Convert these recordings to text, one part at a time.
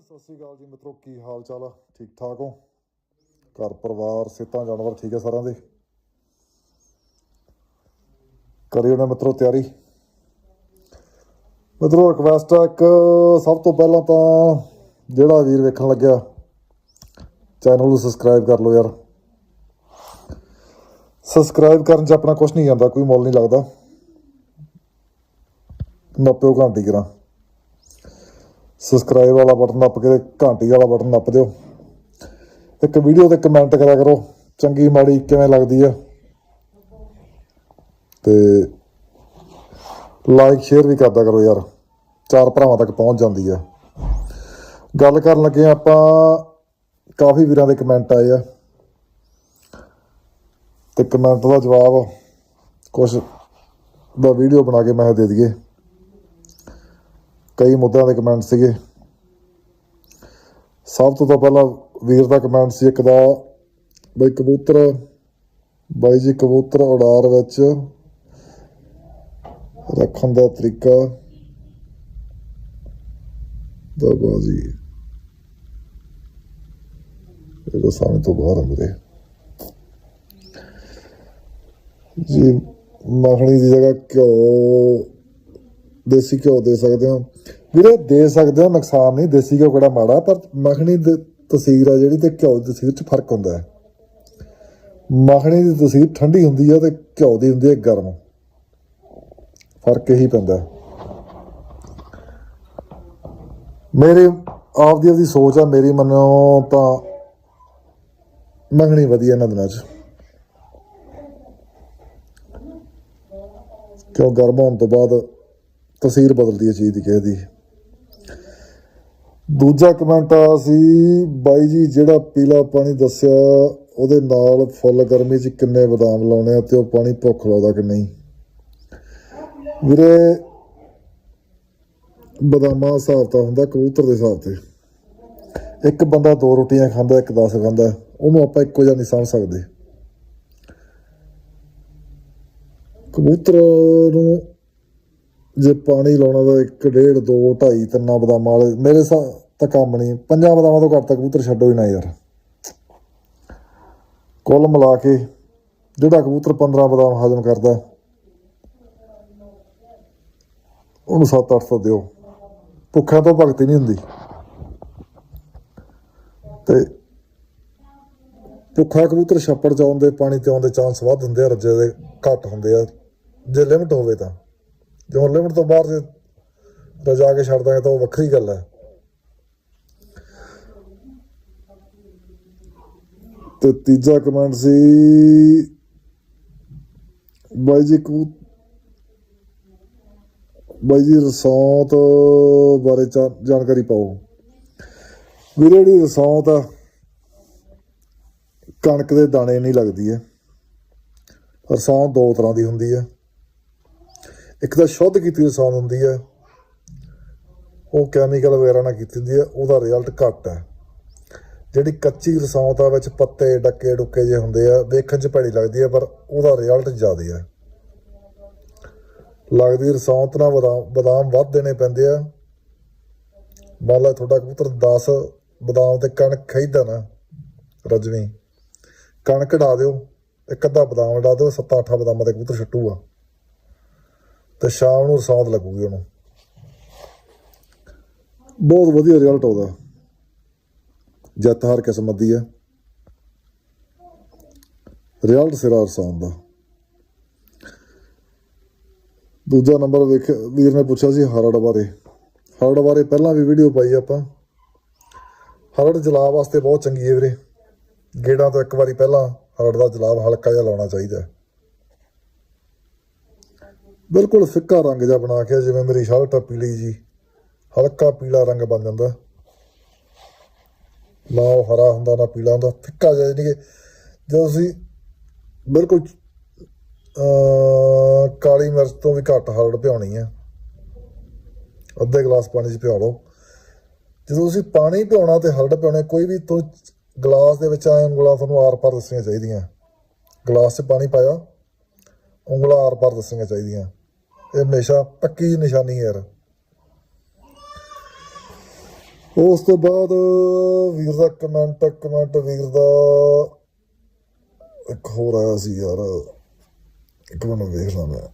ਸਤਿ ਸ਼੍ਰੀ ਅਕਾਲ ਜੀ ਮਿੱਤਰੋ, ਕੀ ਹਾਲ ਚਾਲ ਆ? ਠੀਕ ਠਾਕ ਹੋ? ਘਰ ਪਰਿਵਾਰ, ਸਿਹਤਾਂ, ਜਾਨਵਰ ਠੀਕ ਹੈ ਸਾਰਿਆਂ ਦੇ? ਕਰਿਓ ਨਾ ਮਿੱਤਰੋ ਤਿਆਰੀ। ਮਿੱਤਰੋ ਰਿਕਵੈਸਟ ਆ ਇੱਕ, ਸਭ ਤੋਂ ਪਹਿਲਾਂ ਤਾਂ ਜਿਹੜਾ ਵੀਰ ਵੇਖਣ ਲੱਗਿਆ ਚੈਨਲ ਨੂੰ ਸਬਸਕ੍ਰਾਈਬ ਕਰ ਲਓ ਯਾਰ। ਸਬਸਕ੍ਰਾਈਬ ਕਰਨ 'ਚ ਆਪਣਾ ਕੁਝ ਨਹੀਂ ਜਾਂਦਾ ਕੋਈ ਮੁੱਲ ਨਹੀਂ ਲੱਗਦਾ। ਨੱਪਿਓ ਘੰਟੀ ਕਰਾਂ। ਸਬਸਕ੍ਰਾਈਬ ਵਾਲਾ ਬਟਨ ਨੱਪ ਕੇ ਘੰਟੀ ਵਾਲਾ ਬਟਨ ਨੱਪ ਦਿਓ। ਇੱਕ ਵੀਡੀਓ ਤੇ ਕਮੈਂਟ ਕਰਿਆ ਕਰੋ, ਚੰਗੀ ਮਾੜੀ ਕਿਵੇਂ ਲੱਗਦੀ ਆ। ਤੇ ਲਾਈਕ ਸ਼ੇਅਰ ਵੀ ਕਰਦਾ ਕਰੋ ਯਾਰ, ਚਾਰ ਭਰਾਵਾਂ ਤੱਕ ਪਹੁੰਚ ਜਾਂਦੀ ਆ। ਗੱਲ ਕਰਨ ਲੱਗੇ ਆਪਾਂ, ਕਾਫੀ ਵੀਰਾਂ ਦੇ ਕਮੈਂਟ ਆਏ ਆ। ਤੇ ਕਮੈਂਟ ਦਾ ਜਵਾਬ ਕੁਝ ਦਾ ਵੀਡੀਓ ਬਣਾ ਕੇ ਮੈਂ ਦੇ ਦਈਏ। ਕਈ ਮੁੱਦਿਆਂ ਦੇ ਕਮੈਂਟ ਸੀਗੇ। ਸਭ ਤੋਂ ਤਾਂ ਪਹਿਲਾਂ ਵੀਰ ਦਾ ਕਮੈਂਟ ਸੀ ਇੱਕ ਦਾ, ਬਈ ਕਬੂਤਰ, ਬਾਈ ਜੀ ਕਬੂਤਰ ਉਡਾਰ ਵਿੱਚ ਰੱਖਣ ਦਾ ਤਰੀਕਾ ਦਾ ਬਾਜੀ ਇਹ ਤਾਂ ਸਾਹਮਣੇ ਤੋਂ ਬਾਹਰ ਆ ਮੇਰੇ ਜੀ, ਮੱਖਣੀ ਦੀ ਜਗ੍ਹਾ ਘਿਓ ਦੇਸੀ ਘਿਓ ਦੇ ਸਕਦੇ ਹੋ। ਵੀਰੇ, ਦੇ ਸਕਦੇ ਹੋ, ਨੁਕਸਾਨ ਨਹੀਂ। ਦੇਸੀ ਘਿਓ ਕਿਹੜਾ ਮਾੜਾ, ਪਰ ਮੱਖਣੀ ਦੀ ਤਸੀਰ ਆ ਜਿਹੜੀ ਤੇ ਘਿਓ ਦੀ ਤਸੀਰ 'ਚ ਫ਼ਰਕ ਹੁੰਦਾ ਹੈ। ਮੱਖਣੀ ਦੀ ਤਸੀਰ ਠੰਡੀ ਹੁੰਦੀ ਆ ਤੇ ਘਿਓ ਦੀ ਹੁੰਦੀ ਹੈ ਗਰਮ। ਫ਼ਰਕ ਇਹੀ ਪੈਂਦਾ। ਹੈ। ਮੇਰੇ ਆਪ ਦੀ ਆਪਦੀ ਸੋਚ ਆ, ਮੇਰੀ ਮੰਨੋ ਤਾਂ ਮੱਖਣੀ ਵਧੀਆ ਇਹਨਾਂ ਦਿਨਾਂ 'ਚ। ਕਿਉਂ ਗਰਮ ਹੋਣ ਤੋਂ ਬਾਅਦ ਤਸਵੀਰ ਬਦਲਦੀ ਹੈ ਚੀਜ਼ ਦੀ ਕਿਸੇ ਦੀ। ਦੂਜਾ ਕਮੈਂਟ ਆ ਸੀ, ਬਾਈ ਜੀ ਜਿਹੜਾ ਪੀਲਾ ਪਾਣੀ ਦੱਸਿਆ, ਉਹਦੇ ਨਾਲ ਫੁੱਲ ਗਰਮੀ 'ਚ ਕਿੰਨੇ ਬਦਾਮ ਲਾਉਣੇ ਆ ਤੇ ਉਹ ਪਾਣੀ ਭੁੱਖ ਲਾਉਂਦਾ ਕਿ ਨਹੀਂ? ਵੀਰੇ, ਬਦਾਮਾਂ ਹਿਸਾਬ ਤਾਂ ਹੁੰਦਾ ਕਬੂਤਰ ਦੇ ਹਿਸਾਬ ਤੇ। ਇੱਕ ਬੰਦਾ ਦੋ ਰੋਟੀਆਂ ਖਾਂਦਾ, ਇੱਕ 10 ਖਾਂਦਾ, ਉਹਨੂੰ ਆਪਾਂ ਇੱਕੋ ਜਿਹਾ ਨਹੀਂ ਸਮਝ ਸਕਦੇ। ਕਬੂਤਰ ਨੂੰ ਜੇ ਪਾਣੀ ਲਾਉਣਾ ਤਾਂ 1 ਡੇਢ 2 2.5 ਤਿੰਨਾਂ ਬਦਾਮਾਂ ਵਾਲੇ। ਮੇਰੇ ਸਾ, ਤਾਂ ਕੰਮ ਨਹੀਂ। ਪੰਜਾਂ ਬਦਾਮਾਂ ਤੋਂ ਘੱਟ ਤਾਂ ਕਬੂਤਰ ਛੱਡੋ ਹੀ ਨਾ ਯਾਰ। ਕੁੱਲ ਮਿਲਾ ਕੇ ਜਿਹੜਾ ਕਬੂਤਰ 15 ਬਦਾਮ ਹਜਮ ਕਰਦਾ, ਉਹਨੂੰ 7-8 ਤਾਂ ਦਿਓ। ਭੁੱਖਿਆਂ ਤੋਂ ਭਗਤੀ ਨਹੀਂ ਹੁੰਦੀ। ਤੇ ਭੁੱਖਾ ਕਬੂਤਰ ਛੱਪੜ ਚ ਆਉਂਦੇ ਪਾਣੀ ਤੇ ਆਉਂਦੇ ਚਾਂਸ ਵੱਧ ਹੁੰਦੇ ਆ, ਰੱਜੇ ਦੇ ਘੱਟ ਹੁੰਦੇ ਆ। ਜੇ ਲਿਮਟ ਹੋਵੇ ਤਾਂ। ਜੇ ਹੁਣ ਲਿਮਟ ਤੋਂ ਬਾਹਰ ਜੇ ਰਜਾ ਕੇ ਛੱਡ ਦਾਂਗੇ ਤਾਂ ਉਹ ਵੱਖਰੀ ਗੱਲ ਹੈ। ਤੇ ਤੀਜਾ ਕਮੈਂਟ ਸੀ, ਬਾਈ ਜੀ ਕੂ ਬਾਈ ਜੀ ਰਸੌਂਤ ਬਾਰੇ ਜਾਣਕਾਰੀ ਪਾਓ। ਵੀਰੇ ਜਿਹੜੀ ਰਸੌਂਤ ਆ, ਕਣਕ ਦੇ ਦਾਣੇ ਨਹੀਂ ਲੱਗਦੀ ਹੈ। ਰਸੌਂਤ ਦੋ ਤਰ੍ਹਾਂ ਦੀ ਹੁੰਦੀ ਹੈ। ਇੱਕ ਤਾਂ ਸ਼ੁੱਧ ਕੀਤੀ ਰਸੌਂਤ ਹੁੰਦੀ ਹੈ, ਉਹ ਕੈਮੀਕਲ ਵਗੈਰਾ ਨਾਲ ਕੀਤੀ ਹੁੰਦੀ ਹੈ, ਉਹਦਾ ਰਿਜ਼ਲਟ ਘੱਟ ਹੈ। ਜਿਹੜੀ ਕੱਚੀ ਰਸੌਂਤ ਆ ਵਿੱਚ ਪੱਤੇ, ਡੱਕੇ, ਡੁੱਕੇ ਜੇ ਹੁੰਦੇ ਆ, ਵੇਖਣ 'ਚ ਭੈੜੀ ਲੱਗਦੀ ਹੈ, ਪਰ ਉਹਦਾ ਰਿਜ਼ਲਟ ਜ਼ਿਆਦਾ ਹੈ। ਲੱਗਦੀ ਰਸੌਂਤ ਨਾਲ ਬਦਾਮ ਬਦਾਮ ਵੱਧ ਦੇਣੇ ਪੈਂਦੇ ਆ। ਮੰਨ ਲਾ ਤੁਹਾਡਾ ਕਬੂਤਰ 10 ਬਦਾਮ ਤੇ ਕਣਕ ਖਾਈਦਾ ਨਾ, ਰਜਵੀਂ, ਕਣਕ ਢਾ ਦਿਓ, ਇੱਕ ਅੱਧਾ ਬਦਾਮ ਢਾ ਦਿਓ ਸੱਤ ਅੱਠ ਬਦਾਮਾਂ ਦੇ ਕਬੂਤਰ ਛੱਟੂਗਾ ਤੇ ਸ਼ਾਮ ਨੂੰ ਰਸੌਂਤ ਲੱਗੂਗੀ ਉਹਨੂੰ। ਬਹੁਤ ਵਧੀਆ ਰਿਜ਼ਲਟ ਆਉਂਦਾ ਜਿੱਤ ਹਰ ਕਿਸਮਤ ਦੀ ਹੈ। ਰਿਜ਼ਲਟ ਸਿਰਾ ਰਸੌਂਤ ਦਾ। ਦੂਜਾ ਨੰਬਰ ਵੇਖ, ਵੀਰ ਨੇ ਪੁੱਛਿਆ ਸੀ ਹਰੜ ਬਾਰੇ। ਹਰੜ ਬਾਰੇ ਪਹਿਲਾਂ ਵੀ ਵੀਡੀਓ ਪਾਈ ਆਪਾਂ। ਹਰੜ ਜਲਾਬ ਵਾਸਤੇ ਬਹੁਤ ਚੰਗੀ ਹੈ ਵੀਰੇ। ਗੇੜਾਂ ਤੋਂ ਇੱਕ ਵਾਰੀ ਪਹਿਲਾਂ ਹਰੜ ਦਾ ਜਲਾਬ ਹਲਕਾ ਜਿਹਾ ਲਾਉਣਾ ਚਾਹੀਦਾ ਬਿਲਕੁਲ ਫਿੱਕਾ ਰੰਗ ਜਿਹਾ ਬਣਾ ਕੇ ਜਿਵੇਂ ਮੇਰੀ ਸ਼ਰਟ ਆ ਪੀਲੀ ਜੀ। ਹਲਕਾ ਪੀਲਾ ਰੰਗ ਬਣ ਜਾਂਦਾ। ਨਾ ਉਹ ਹਰਾ ਹੁੰਦਾ, ਨਾ ਪੀਲਾ ਹੁੰਦਾ। ਫਿੱਕਾ ਜਿਹਾ ਜਾਨੀ ਕਿ ਜਦੋਂ ਤੁਸੀਂ ਬਿਲਕੁਲ ਕਾਲੀ ਮਿਰਚ ਤੋਂ ਵੀ ਘੱਟ ਹਰੜ ਭਿਉਣੀ ਹੈ ਅੱਧੇ ਗਲਾਸ ਪਾਣੀ 'ਚ ਭਿਓ ਲਓ। ਜਦੋਂ ਤੁਸੀਂ ਪਾਣੀ ਭਿਉਣਾ ਤੇ ਹਰੜ ਭਿਉਣੇ, ਕੋਈ ਵੀ ਤੋਂ ਗਲਾਸ ਦੇ ਵਿੱਚ ਆਏ ਉਂਗਲਾਂ ਤੁਹਾਨੂੰ ਆਰ ਪਾਰ ਦੱਸਣੀਆਂ ਚਾਹੀਦੀਆਂ। ਗਲਾਸ 'ਚ ਪਾਣੀ ਪਾਇਆ। ਉਂਗਲਾਂ ਆਰ ਪਾਰ ਦੱਸਣੀਆਂ ਚਾਹੀਦੀਆਂ। ਇਹ ਹਮੇਸ਼ਾ ਪੱਕੀ ਨਿਸ਼ਾਨੀ ਹੈ ਯਾਰ। ਉਸ ਤੋਂ ਬਾਅਦ ਵੀਰ ਦਾ ਕਮੈਂਟ ਕਮੈਂਟ ਵੀਰ ਦਾ ਇੱਕ ਹੋਰ ਆਇਆ ਸੀ ਯਾਰ। ਇੱਕ ਮਿੰਟ ਵੇਖਣਾ ਮੈਂ।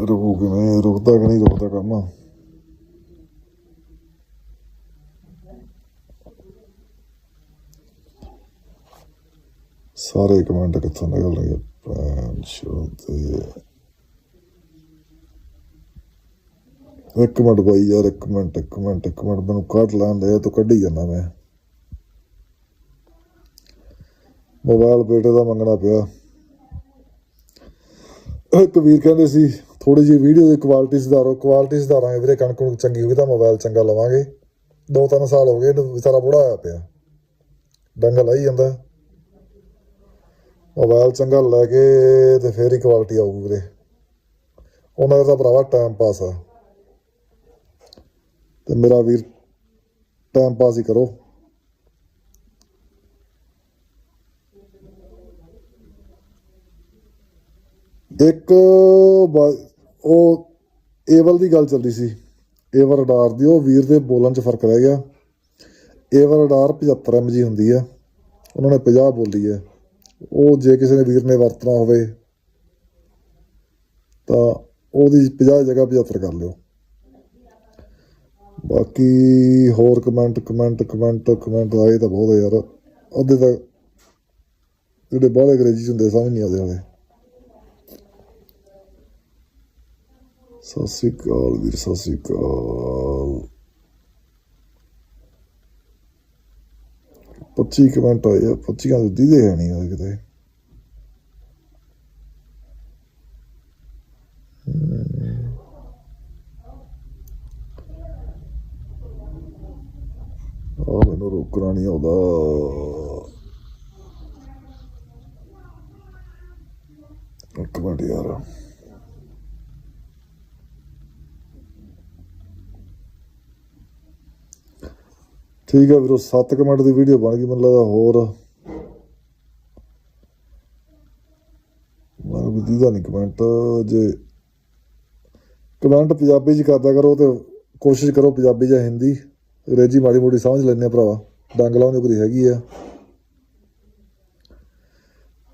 ਰੁਕੂ ਕਿਵੇਂ? ਰੁਕਦਾ ਕਿ ਨਹੀਂ ਰੁਕਦਾ ਕੰਮ? ਸਾਰੇ ਕਮੈਂਟ ਕਿੱਥੋਂ ਨਿਕਲ ਰਹੇ ਭੈਣ ਚੋਦ ਇੱਕ ਮਿੰਟ ਬਾਈ ਯਾਰ ਇੱਕ ਮਿੰਟ ਇੱਕ ਮਿੰਟ ਇੱਕ ਮਿੰਟ ਮੈਨੂੰ ਕੱਢ ਲੈਣ ਦੇ ਤੂੰ ਕੱਢੀ ਜਾਂਦਾ ਮੈਂ ਮੋਬਾਈਲ ਬੇਟੇ ਦਾ ਮੰਗਣਾ ਪਿਆ ਇੱਕ ਵੀਰ ਕਹਿੰਦੇ ਸੀ ਥੋੜੀ ਜਿਹੀ ਵੀਡੀਓ ਦੀ ਕੁਆਲਿਟੀ ਸੁਧਾਰੋ ਕੁਆਲਿਟੀ ਸੁਧਾਰਾਂਗੇ ਵੀਰੇ ਕਣਕ ਨੂੰ ਚੰਗੀ ਹੋਈ ਤਾਂ ਮੋਬਾਈਲ ਚੰਗਾ ਲਵਾਂਗੇ ਦੋ ਤਿੰਨ ਸਾਲ ਹੋ ਗਏ ਇਹਨੂੰ ਵਿਚਾਰਾ ਬੁੜਾ ਹੋਇਆ ਪਿਆ ਡੰਗਾ ਲਾਈ ਜਾਂਦਾ ਮੋਬਾਈਲ ਚੰਗਾ ਲੈ ਕੇ ਤੇ ਫੇਰ ਹੀ ਕੁਆਲਿਟੀ ਆਊਗੀ ਵੀਰੇ। ਉਹਨਾਂ ਦਾ ਤਾਂ ਭਰਾਵਾ ਟਾਈਮ ਪਾਸ ਆ। ਤੇ ਮੇਰਾ ਵੀਰ ਟਾਈਮ ਪਾਸ ਹੀ ਕਰੋ। ਇੱਕ ਉਹ ਏਵਲ ਦੀ ਗੱਲ ਚੱਲਦੀ ਸੀ। ਏਵਰ ਰਡਾਰ ਦੀ, ਉਹ ਵੀਰ ਦੇ ਬੋਲਣ 'ਚ ਫ਼ਰਕ ਰਹਿ ਗਿਆ। ਏਵਰ ਰਡਾਰ 75 ਐਮਜੀ ਹੁੰਦੀ ਆ। ਉਹਨਾਂ ਨੇ 50 ਬੋਲੀ ਹੈ ਉਹ ਜੇ ਕਿਸੇ ਨੇ ਵੀਰ ਨੇ ਵਰਤਣਾ ਹੋਵੇ, ਤਾਂ ਉਹਦੀ 50 ਜਗ੍ਹਾ 75 ਕਰ ਲਿਓ। ਬਾਕੀ ਹੋਰ ਕਮੈਂਟ ਕਮੈਂਟ ਕਮੈਂਟ ਕਮੈਂਟ ਆਏ ਤਾਂ ਬਹੁਤ ਯਾਰ। ਅੱਧੇ ਤਾਂ ਜਿਹੜੇ ਬਾਹਲੇ ਅੰਗਰੇਜ਼ੀ 'ਚ ਹੁੰਦੇ ਸਮਝ ਨਹੀਂ ਆਉਂਦੇ ਵਾਲੇ ਸਤਿ ਸ੍ਰੀ ਅਕਾਲ ਵੀਰ, ਸਤਿ ਸ੍ਰੀ ਅਕਾਲ। 25 ਕਮੈਂਟ ਆਏ ਆ 25 ਦੇ ਦੀਦੇ ਹੈ ਨਹੀਂ ਹੋਏ ਕਿਤੇ ਆ ਮੈਨੂੰ ਰੋਕਣਾ ਨਹੀਂ ਆਉਂਦਾ। ਇੱਕ ਮਿੰਟ ਯਾਰ। ਠੀਕ ਹੈ ਵੀਰੋ 7 ਕਮੈਂਟ ਦੀ ਵੀਡੀਓ ਬਣ ਗਈ ਮੈਨੂੰ ਲੱਗਦਾ, ਹੋਰ। ਮੈਨੂੰ ਵੀ ਦੀਦਾ ਨਹੀਂ ਕਮੈਂਟ ਜੇ ਕਮੈਂਟ ਪੰਜਾਬੀ ਚ ਕਰਦਾ ਕਰੋ ਤੇ ਕੋਸ਼ਿਸ਼ ਕਰੋ ਪੰਜਾਬੀ ਜਾਂ ਹਿੰਦੀ। ਅੰਗਰੇਜ਼ੀ ਮਾੜੀ ਮੋਟੀ ਸਮਝ ਲੈਂਦੇ ਆ ਭਰਾਵਾ, ਡੰਗ ਲਾਉਣ ਦੀ ਕੋਈ ਹੈਗੀ ਆ।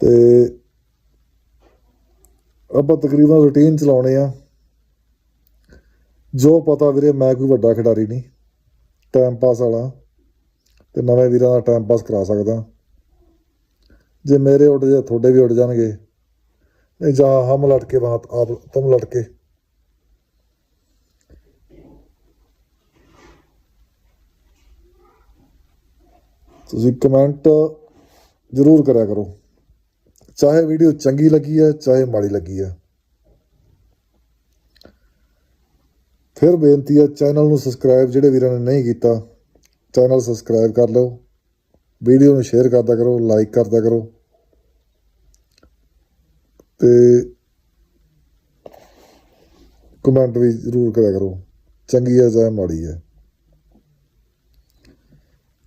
ਤੇ ਆਪਾਂ ਤਕਰੀਬਨ ਰੁਟੀਨ ਚਲਾਉਣੇ ਆ। ਜੋ ਪਤਾ ਵੀਰੇ, ਮੈਂ ਕੋਈ ਵੱਡਾ ਖਿਡਾਰੀ ਨਹੀਂ ਟਾਈਮ ਪਾਸ ਵਾਲਾ। ਤੇ ਨਵੇਂ ਵੀਰਾਂ ਦਾ ਟਾਈਮ ਪਾਸ ਕਰਾ ਸਕਦਾ। ਜੇ ਮੇਰੇ ਉੱਡ ਜਾ, ਤੁਹਾਡੇ ਵੀ ਉੱਡ ਜਾਣਗੇ। ਨਹੀਂ ਜਾ ਹਮ ਲਟਕੇ ਬਾਤ ਆਪ, ਤੁਮ ਲਟਕੇ ਤੁਸੀਂ ਕਮੈਂਟ ਜ਼ਰੂਰ ਕਰਿਆ ਕਰੋ। ਚਾਹੇ ਵੀਡੀਓ ਚੰਗੀ ਲੱਗੀ ਹੈ, ਚਾਹੇ ਮਾੜੀ ਲੱਗੀ ਹੈ। ਫਿਰ ਬੇਨਤੀ ਹੈ ਚੈਨਲ ਨੂੰ ਸਬਸਕ੍ਰਾਈਬ ਜਿਹੜੇ ਵੀਰਾਂ ਨੇ ਨਹੀਂ ਕੀਤਾ ਚੈਨਲ ਸਬਸਕ੍ਰਾਈਬ ਕਰ ਲਓ। ਵੀਡੀਓ ਨੂੰ ਸ਼ੇਅਰ ਕਰਦਾ ਕਰੋ, ਲਾਈਕ ਕਰਦਾ ਕਰੋ। ਤੇ ਕਮੈਂਟ ਵੀ ਜ਼ਰੂਰ ਕਰਿਆ ਕਰੋ। ਚੰਗੀ ਹੈ ਜਾਂ ਮਾੜੀ ਹੈ?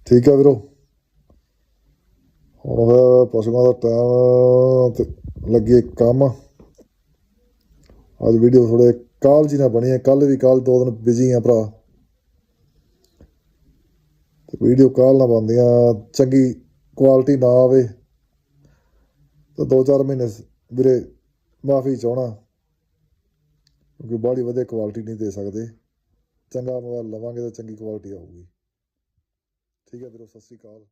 ਠੀਕ ਹੈ ਵੀਰੋ। ਹੁਣ ਹੋਇਆ ਪਸ਼ੂਆਂ ਦਾ ਟਾਈਮ ਤੇ ਲੱਗੇ ਕੰਮ। ਅੱਜ ਵੀਡੀਓ ਥੋੜੇ ਕਾਲ ਜੀ ਨਾ ਬਣੀ ਹੈ ਕੱਲ ਵੀ ਕੱਲ ਦੋ ਦਿਨ ਬਿਜ਼ੀ ਆ ਭਰਾ। ਤੇ ਵੀਡੀਓ ਕਾਲ ਨਾ ਬੰਦੀਆਂ ਚੰਗੀ ਕੁਆਲਿਟੀ ਨਾ ਆਵੇ, ਤਾਂ ਦੋ ਚਾਰ ਮਹੀਨੇ ਵੀਰੇ ਮਾਫੀ ਚਾਹਣਾ ਕਿਉਂਕਿ ਬਾਹਲੀ ਵਧੀਆ ਕੁਆਲਿਟੀ ਨਹੀਂ ਦੇ ਸਕਦੇ। ਚੰਗਾ ਮੋਬਾਈਲ ਲਵਾਂਗੇ ਤਾਂ ਚੰਗੀ ਕੁਆਲਿਟੀ ਆਊਗੀ। ਠੀਕ ਹੈ ਵੀਰੋ, ਸਤਿ ਸ੍ਰੀ ਅਕਾਲ।